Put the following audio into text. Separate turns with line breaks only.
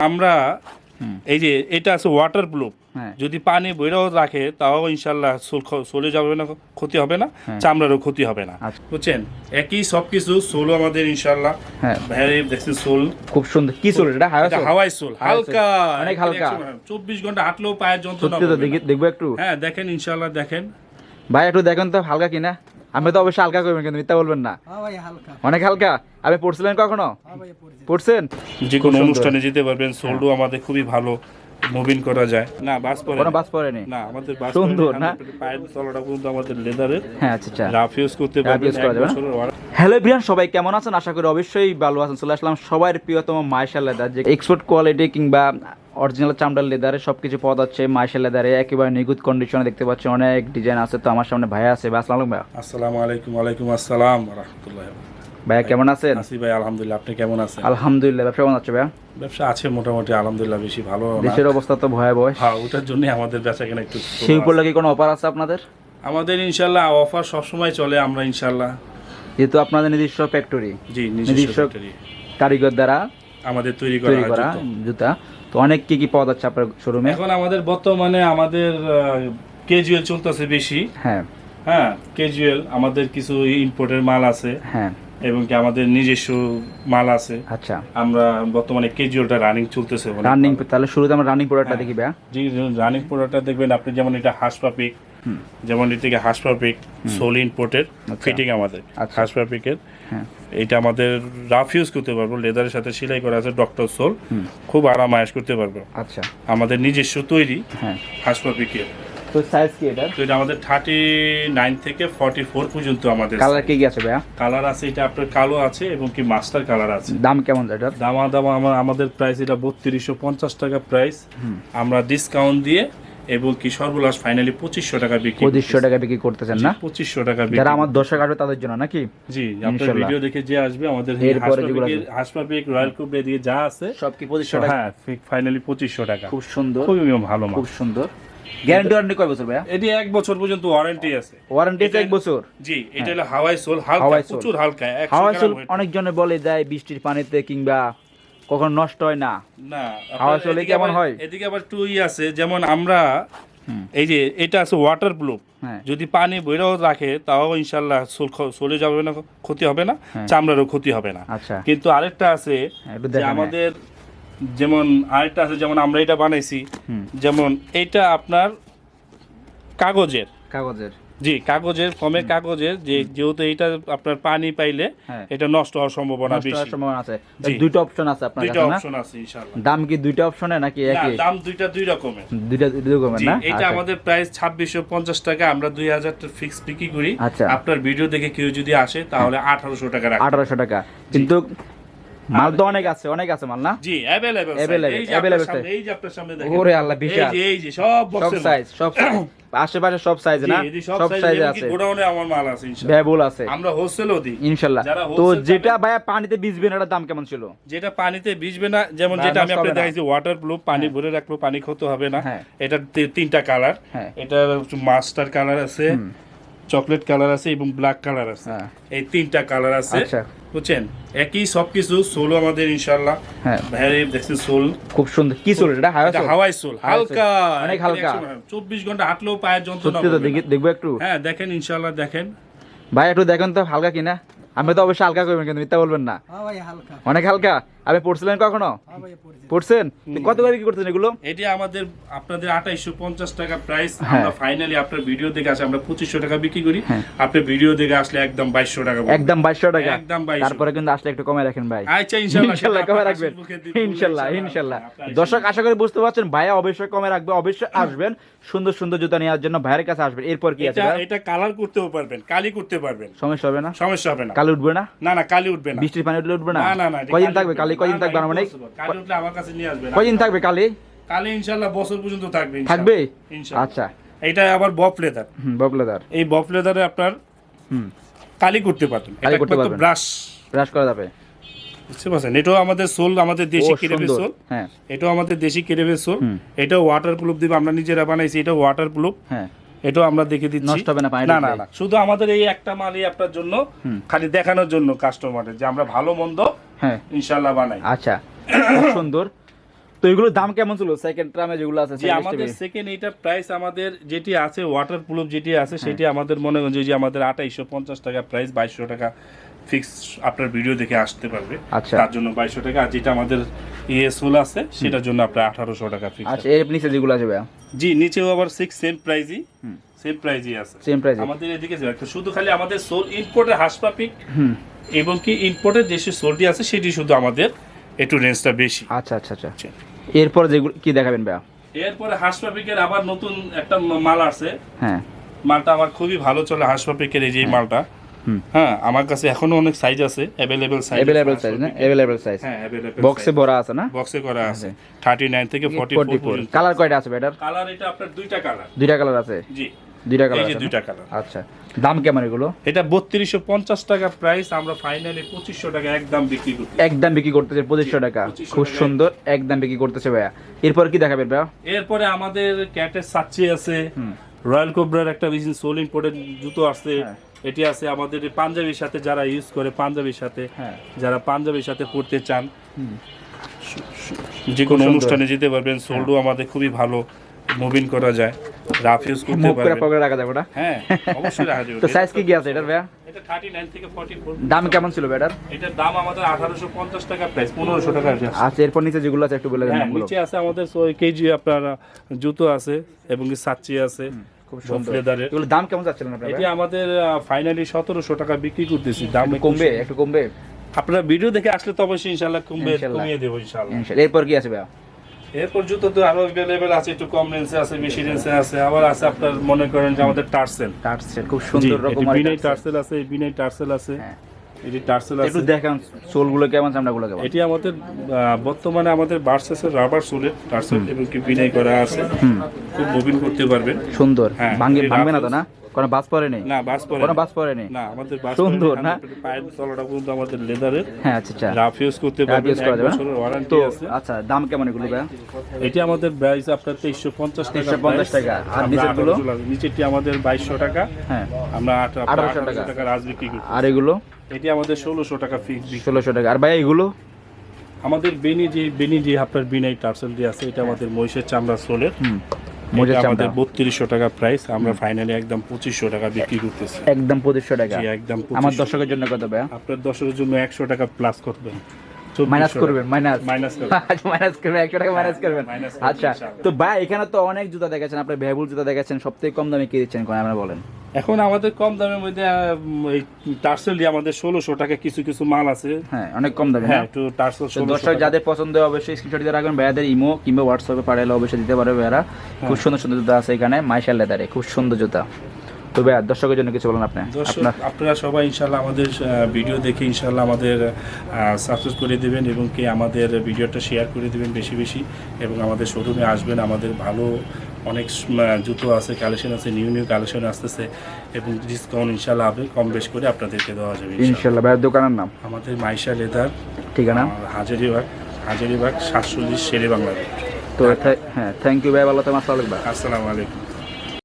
আমরা এই যে এটা আছে ওয়াটার প্রুফ
হ্যাঁ।
যদি পানি বইরাও রাখে তাও ইনশাল্লাহ সোল সোলে যাবে না ক্ষতি হবে না
হ্যাঁ।
চামড়ারও ক্ষতি হবে না।
আচ্ছা।
বুঝছেন? একই সব কিছু সোলও আমাদের ইনশাল্লাহ।
হ্যাঁ।
ভাইয়ারে দেখছি সোল
খুব সুন্দর। কি চলে? এটা হাওয়া
হাওয়াই সোল
সোল।
হালকা।
অনেক হালকা।
চব্বিশ ঘণ্টা হাঁটলেও পায়ের যন্ত্রণা।
দেখব একটু।
হ্যাঁ দেখেন ইনশাল্লাহ দেখেন।
ভাই একটু দেখেন তো হালকা কিনা? আমি তো অবশ্যই হালকা করবেন কিন্তু মিথ্যা বলবেন না।
হ্যাঁ ভাই হালকা।
অনেক হালকা। আপনি পড়ছিলেন কখনো?
হ্যাঁ
পড়ছেন?
যে কোনো অনুষ্ঠানে যেতে পারবেন সোলও আমাদের খুবই ভালো মুভিং করা যায়। না বাস পরে
কোনো। বাস পড়েনি?
না আমাদের বাস
সুন্দর, না?
পায়ের তলাটা কিন্তু আমাদের লেদারের
হ্যাঁ আচ্ছা আচ্ছা।
রাফ ইউজ করতে পারবেন
use করা যাবে হ্যালো ব্রিয়ান সবাই কেমন আছেন? আশা করি অবশ্যই ভালো আছেন। চলে আসলাম সবার প্রিয়তম মাইশাল লেদার যে এক্সপোর্ট কোয়ালিটি কিংবা অরিজিনাল চামড়ার লেদারে সব কিছু পদ আছে মাইশাল লেদারে একেবারে নিখুঁত কন্ডিশনে দেখতে পাচ্ছি অনেক ডিজাইন আছে তো আমার সামনে ভাইয়া আছে। ভাই আসসালাম ভাইয়া।
আসসালামু আলাইকুম ওয়ালাইকুম আসসালাম রহমতুল্লাহ
ভাইয়া কেমন আছেন?
আসি ভাই আলহামদুলিল্লাহ আপনি কেমন আছেন?
আলহামদুলিল্লাহ ব্যবসা কেমন আছে ভাইয়া?
ব্যবসা আছে মোটামুটি আলহামদুলিল্লাহ বেশি ভালো
দেশের অবস্থা তো ভয়াবহ।
হ্যাঁ ওটার জন্য আমাদের বেচা কেনা একটু
সেই। উপলক্ষে কোনো অফার আছে আপনাদের?
আমাদের ইনশাল্লাহ অফার সবসময় চলে আমরা ইনশাল্লাহ
যেহেতু আপনাদের নিজস্ব ফ্যাক্টরি
জি
নিজস্ব
factory
কারিগর দ্বারা
আমাদের তৈরি করা জুতো।
তো অনেক কি কি পদ আছে আপনার শোরুমে
এখন আমাদের বর্তমানে আমাদের কেজুয়াল চলতেছে বেশি।
হ্যাঁ।
হ্যাঁ কেজুয়াল আমাদের কিছু ইম্পোর্টের মাল আছে।
হ্যাঁ।
এবং কি আমাদের নিজস্ব মাল আছে।
আচ্ছা।
আমরা বর্তমানে কেজুয়ালটা রানিং চলতেছে।
রানিং তাহলে শুরুতে আমরা রানিং প্রোডাক্টটা
হ্যাঁ।
দেখি ভাইয়া।
জি রানিং প্রোডাক্টটা দেখবেন আপনি যেমন এটা হাসপাপিক যেমন এটা থেকে হাসপাপিক সোল ইম্পোর্টের
আচ্ছা।
ফিটিং আমাদের
আচ্ছা।
হাসপাপিকের
হ্যাঁ।
এটা আমাদের রাফ ইউজ করতে পারব লেদারের সাথে সেলাই করা আছে ডক্টর সোল খুব আরাম আয়াস করতে পারব।
আচ্ছা।
আমাদের নিজস্ব তৈরি
হ্যাঁ।
হাসপাপিকের
তো সাইজ কি এটা
তো এটা আমাদের থার্টি নাইন থেকে ফর্টি ফোর পর্যন্ত আমাদের
কালার কি কি আছে ভাইয়া?
কালার আছে এটা আপনার কালো আছে এবং কি মাস্টার কালার আছে।
দাম কেমন এটার?
দামা দামা আমাদের প্রাইস এটা বত্রিশশো পঞ্চাশ টাকা প্রাইস আমরা ডিসকাউন্ট দিয়ে এবং কি সর্বলাস ফাইনালি পঁচিশশো টাকা বিক্রি
পঁচিশশো টাকা বিক্রি করতেছেন না?
পঁচিশশো টাকা
যারা আমার দর্শক আসবে তাদের জন্য নাকি?
জি আপনার ভিডিও দেখে যে আসবে আমাদের
এরপরে যেগুলো
হাসপাপিক রয়্যাল কুপ দিয়ে যা আছে
সব কি পঁচিশশো টাকা?
হ্যাঁ ফাইনালি পঁচিশশো টাকা।
খুব সুন্দর।
খুবই ভালো
খুব সুন্দর। গ্যারান্টি ওয়ারেন্টি কয় বছর ভাইয়া?
এটি এক বছর পর্যন্ত ওয়ারেন্টি আছে।
ওয়ারেন্টি এক বছর।
জি এটা হলো হাওয়াই সোল হালকা
হাওয়াই সোল।
প্রচুর হালকা একশো
হাওয়া
গ্রাম
চুল অনেকজনে বলে যায় বৃষ্টির পানিতে কিংবা কখন নষ্ট হয় না। হাওয়া চলে হয়?
এদিকে আবার ই আছে যেমন আমরা এই যে এটা আছে ওয়াটার প্রুফ
হ্যাঁ।
যদি পানি বইরাও রাখে তাও ইনশাল্লাহ সোলে যাবে না ক্ষতি হবে না
হ্যাঁ।
চামড়ারও ক্ষতি হবে না।
আচ্ছা।
কিন্তু আরেকটা আছে
হ্যাঁ,
যে আমাদের যেমন আরেকটা আছে যেমন আমরা এটা বানাইছি যেমন এটা আপনার কাগজের।
কাগজের।
জি কাগজের ফর্মের কাগজের যে যেহেতু এটা আপনার পানি পাইলে
হ্যাঁ।
এটা নষ্ট হওয়ার সম্ভাবনা বেশি।
সম্ভাবনা আছে। দুইটা অপশন আছে আপনার
দুইটা
কাছে না?
অপশন আছে ইনশাআল্লাহ।
দাম কি দুইটা অপশনে নাকি
না
একই?
দাম দুইটা দুই রকমের।
দুইটা দুই রকমের না?
এটা
আচ্ছা।
আমাদের প্রাইস ছাব্বিশশো পঞ্চাশ টাকা আমরা দুই হাজার ফিক্স বিক্রি করি।
আচ্ছা।
আপনার ভিডিও দেখে কেউ যদি আসে তাহলে আঠারোশো টাকা রাখি
আঠারোশো টাকা। কিন্তু মাল তো অনেক আছে অনেক আছে মাল না?
জি
Available,
এই যে আপনার সামনে এই যে আপনার সামনে দেখেন।
ওরে আল্লাহ,
এই
বিশাল।
এই যে সব
সব সাইজ সব আশেপাশে সব সাইজ না?
সব সাইজ
আছে।
গোডাউনে আমার মাল আছে ইনশাআল্লাহ।
আছে।
আমরা হোলসেলও দিই।
ইনশাল্লাহ
যারা
তো যেটা ভাইয়া পানিতে ভিজবে না এটার দাম কেমন ছিল?
যেটা পানিতে ভিজবে না যেমন যেটা আমি আপনাকে দেখাইছি ওয়াটার প্রুফ পানি ভরে রাখল পানি ক্ষত হবে না।
হ্যাঁ।
এটা তিনটা কালার
হ্যাঁ।
এটা মাস্টার কালার আছে। চকলেট কালার আছে এবং ব্ল্যাক কালার আছে।
হ্যাঁ।
এই তিনটা কালার আছে।
আচ্ছা।
বুঝছেন? একই সবকিছু সোলও আমাদের ইনশাল্লাহ
হ্যাঁ।
ভাইয়ারে দেখছি সোল?
খুব সুন্দর। কি চলে এটা হাওয়া
এটা হাওয়াই সোল।
সোল।
হালকা।
অনেক হালকা।
চব্বিশ ঘণ্টা হাঁটলেও পায়ের যন্ত্রণা
সত্যি তো
করবে
দেখব একটু।
হ্যাঁ দেখেন ইনশাল্লাহ দেখেন।
ভাই একটু দেখেন তো হালকা কিনা? আমি তো অবশ্যই হালকা করবেন কিন্তু মিথ্যা বলবেন না।
হ্যাঁ ভাই হালকা।
অনেক হালকা? আপনি পড়ছিলেন কখনো?
হ্যাঁ
পড়ছেন? কত করে কি করতেন এগুলো?
এটি আমাদের আপনাদের আঠাইশো পঞ্চাশ টাকা প্রাইস
হ্যাঁ।
আমরা ফাইনালি আপনার ভিডিও দেখে আসে আমরা পঁচিশশো টাকা বিক্রি করি।
হ্যাঁ।
আপনার ভিডিও দেখে আসলে একদম বাইশশো টাকা
একদম বাইশশো টাকা।
একদম 2200
তারপরে কিন্তু আসলে একটু কমে রাখেন ভাই।
আচ্ছা ইনশাল্লাহ
ইনশাল্লাহ কমে রাখবেন। ইনশাল্লাহ ইনশাল্লাহ। দর্শক আশা করি বুঝতে পারছেন ভাইয়া অবশ্যই কমে রাখবে অবশ্যই আসবেন। সুন্দর সুন্দর জুতা নেওয়ার জন্য ভাইয়ের কাছে আসবেন। এরপর কি আছে
এটা কালার করতেও পারবেন কালি করতে পারবেন।
সমস্যা হবে না?
সমস্যা হবে না।
কালি উঠবে না?
না না কালি উঠবে না।
বৃষ্টির পানি উঠলে উঠবে না?
না না
কয়দিন থাকবে কালি। কয়দিন থাকবে মানে
আমার কাছে নিয়ে আসবেন
কয়দিন থাকবে কালি
কালি ইনশাল্লাহ বছর পর্যন্ত থাকবে
থাকবে? আচ্ছা।
এটা আবার বফ লেদার
হুম ববলেদার
এই বফ লেদারে আপনার কালি করতে পারবেন।
কালি করতে পারবেন।
ব্রাশ
ব্রাশ করা যাবে।
বুঝতে পারছেন? এটাও আমাদের সোল আমাদের দেশি কেরেবে সোল।
হ্যাঁ।
এটাও আমাদের দেশি কেরেবে সোল। এটাও ওয়াটার প্রুফ দিবে। আমরা নিজেরা বানাইছি এটা ওয়াটার প্রুফ
হ্যাঁ।
এটাও আমরা দেখে দিচ্ছি।
নষ্ট হবে না
না না না। শুধু আমাদের এই একটা মালই আপনার জন্য খালি দেখানোর জন্য কাস্টমারের যে আমরা ভালো মন্দ
হ্যাঁ।
ইনশাল্লাহ বানাই।
আচ্ছা সুন্দর। তো এগুলোর দাম কেমন ছিল? সেকেন্ড ট্রামে যেগুলো আছে
যে আমাদের সেকেন্ড এইটার প্রাইস আমাদের যেটি আছে ওয়াটার প্রুফ যেটি আছে
হ্যাঁ।
সেটি আমাদের মনে করেন যে আমাদের আঠাইশো পঞ্চাশ টাকা প্রাইস বাইশশো টাকা ফিক্স আপনার ভিডিও দেখে আসতে পারবে।
আচ্ছা।
তার জন্য বাইশশো টাকা। আর যেটা আমাদের ইয়ে সোল আছে সেটার জন্য আপনার আঠারোশো টাকা ফিক্স
আচ্ছা এর নিচে যেগুলো আছে ভাইয়া?
জি নিচেও আবার সিক্স সেম প্রাইজই সেম প্রাইজই আছে।
সেম প্রাইস
আমাদের এদিকে শুধু খালি আমাদের সোল ইম্পোর্টের হাসপাপিক এবং কি ইম্পোর্টের যে সোলটি আছে সেটি শুধু আমাদের একটু রেঞ্জটা বেশি।
আচ্ছা আচ্ছা আচ্ছা। এরপর যেগুলো কি দেখাবেন ভাইয়া?
এরপরে হাসপাপিকের আবার নতুন একটা মাল আছে
হ্যাঁ।
মালটা আমার খুবই ভালো চলে হাসপাপিকের এই যে মালটা। হ্যাঁ আমার কাছে এখনও অনেক সাইজ আছে অ্যাভেলেবেল সাইজ
অ্যাভেলেবল সাইজ না? অ্যাভেলেবল সাইজ
হ্যাঁ অ্যাভেলেবেল
বক্সে ভরা আছে না?
বক্সে করা আছে। 39 থেকে 44
ফোর্টি ফোর কালার কয়টা আছে এটার?
কালার এটা আপনার দুইটা কালার
দুইটা কালার আছে?
জি।
দুইটা
এই যে দুইটা কালার
আচ্ছা দাম কেমন এগুলো?
এটা 3250 টাকা প্রাইস আমরা ফাইনালি 2500 টাকা একদম বিক্রি করতে
একদম বিক্রি করতেছে পঁচিশশো টাকা। খুব সুন্দর একদম বিক্রি করতেছে ভাইয়া। এরপর কি দেখাবেন ভাইয়া?
এরপরে আমাদের ক্যাটের সাচ্চি আছে রয়্যাল কোবরার একটা বিজনেস সোল ইম্পোর্টেড জুতো আছে।
হ্যাঁ।
এটি আছে আমাদের পাঞ্জাবির সাথে যারা ইউজ করে পাঞ্জাবির সাথে
হ্যাঁ।
যারা পাঞ্জাবির সাথে পড়তে চান। যে কোনো অনুষ্ঠানে যেতে পারবেন সোল্ডও আমাদের খুবই ভালো মুভিং করা যায়। রাফ ইউজ করতে
মুখ করে পকেটে রাখা যাবে ওটা?
হ্যাঁ অবশ্যই রাখা যাবে
তো সাইজ কি কি আছে এটার ভাইয়া?
এটা 39 থেকে 44
দাম কেমন ছিল এটার?
এটার দাম আমাদের 1850 টাকা প্রাইস 1500 টাকা আছে।
আচ্ছা এরপর নিচে যেগুলো আছে একটু বলে দেন
হ্যাঁ নিচে আছে আমাদের কেজি আপনার জুতো আছে এবং সাচ্চি আছে
খুব সুন্দর। এগুলো দাম কেমন আপনারা
এটি আমাদের ফাইনালি সতেরোশো টাকা বিক্রি করতেছি দাম
কমবে একটু কমবে?
আপনারা ভিডিও দেখে আসলে তো অবশ্যই ইনশাল্লাহ কমবে কমিয়ে দেবো ইনশাল্লাহ।
ইনশাআল্লাহ। এরপর কি আছে ভাইয়া?
এরপর জুতো তো আরও অ্যাভেলেবেল আছে একটু কম রেঞ্জে আছে বেশি রেঞ্জে আছে। আবার আছে আপনার মনে করেন যে আমাদের টার্সেল
টার্সেল খুব সুন্দর রকম
বিনাই টার্সেল আছে বিনাই টার্সেল আছে।
হ্যাঁ।
এটি টার্সেল
একটু দেখান সোলগুলো কেমন চামড়া কেমন।
এটি আমাদের বর্তমানে আমাদের বার্সেসের রাবার সোলের টার্সেল এবং কি বিনাই করা আছে। খুব মুভিং করতে পারবেন।
সুন্দর।
হ্যাঁ,
ভাঙবে ভাঙবে না তো না? কোনো বাস পরে নেই?
না বাস পরে
কোনো বাস পরে নেই?
না আমাদের বাস
সুন্দর, না?
পায়ের তলাটা পর্যন্ত আমাদের লেদারের
হ্যাঁ আচ্ছা আচ্ছা।
রাফ ইউজ করতে পারবেন
ইউজ করা যাবে তো আচ্ছা দাম কেমন এগুলো ভাইয়া
এটি আমাদের প্রাইস আপনার তেইশশো পঞ্চাশ টাকা
2350 টাকা। আর?
1800 লাগবে। নিচেরটি আমাদের বাইশশো টাকা।
হ্যাঁ।
আমরা
আঠারোশো
আঠারোশো
টাকা।
টাকা রাজ বিক্রি করি
আর এগুলো?
এটি আমাদের ষোলোশো টাকা ফিক্স বিক্রি।
ষোলোশো টাকা। আর ভাইয়া এগুলো?
আমাদের বেনি যে বেনি যে আপনার বিনাই টার্সেল দিয়ে আছে এটা আমাদের মহিষের চামড়া সোলের। আমাদের বত্রিশশো টাকা প্রাইস আমরা ফাইনালি একদম পঁচিশশো টাকা বিক্রি করতেছি।
একদম পঁচিশশো টাকা।
একদম
আমার
2500
দর্শকের জন্য কত ভাইয়া?
আপনার দর্শকের জন্য একশো টাকা প্লাস করবেন।
মাইনাস করবেন মাইনাস।
মাইনাস
মাইনাস করবেন একশো টাকা মাইনাস করবেন। আচ্ছা তো ভাই এখানে তো অনেক জুতা দেখেছেন আপনি ভেবুল জুতা দেখেছেন সব থেকে কম দামে কি দিচ্ছেন আপনারা বলেন?
এখন আমাদের কম দামের মধ্যে এই টার্সেল আমাদের ষোলোশো টাকা কিছু কিছু মাল আছে।
হ্যাঁ অনেক কম দামে
হ্যাঁ
না?
একটু টার্সেল
দর্শক যাদের পছন্দ হয় অবশ্যই স্ক্রিনশট দিয়ে রাখবেন। ভাইয়াদের ইমো কিংবা হোয়াটসঅ্যাপে পাঠালে অবশ্যই দিতে পারবে ভাইয়ারা। খুব সুন্দর সুন্দর জুতা আছে এখানে মাইশাল লেদারে খুব সুন্দর জুতা। তো ভাইয়া দর্শকের জন্য কিছু বলেন আপনি।
দর্শক
আপনারা
সবাই ইনশাল্লাহ আমাদের ভিডিও দেখে ইনশাল্লাহ আমাদের সাবস্ক্রাইব করে দেবেন এবং কি আমাদের ভিডিওটা শেয়ার করে দেবেন বেশি বেশি এবং আমাদের শোরুমে আসবেন। আমাদের ভালো অনেক জুতো আছে কালেকশন আছে নিউ নিউ কালেকশন আসতেছে এবং ডিসকাউন্ট ইনশাল্লাহ হবে কম বেশ করে আপনাদেরকে দেওয়া যাবে ইনশাল্লাহ।
ভাইয়ার দোকানের নাম?
আমাদের মাইশা লেদার
ঠিকানা?
হাজারিবাগ হাজারিবাগ সাতচল্লিশ শেরে বাংলা
তো হ্যাঁ থ্যাংক ইউ ভাই ভালো আলাইকুম।
আসসালামু আলাইকুম।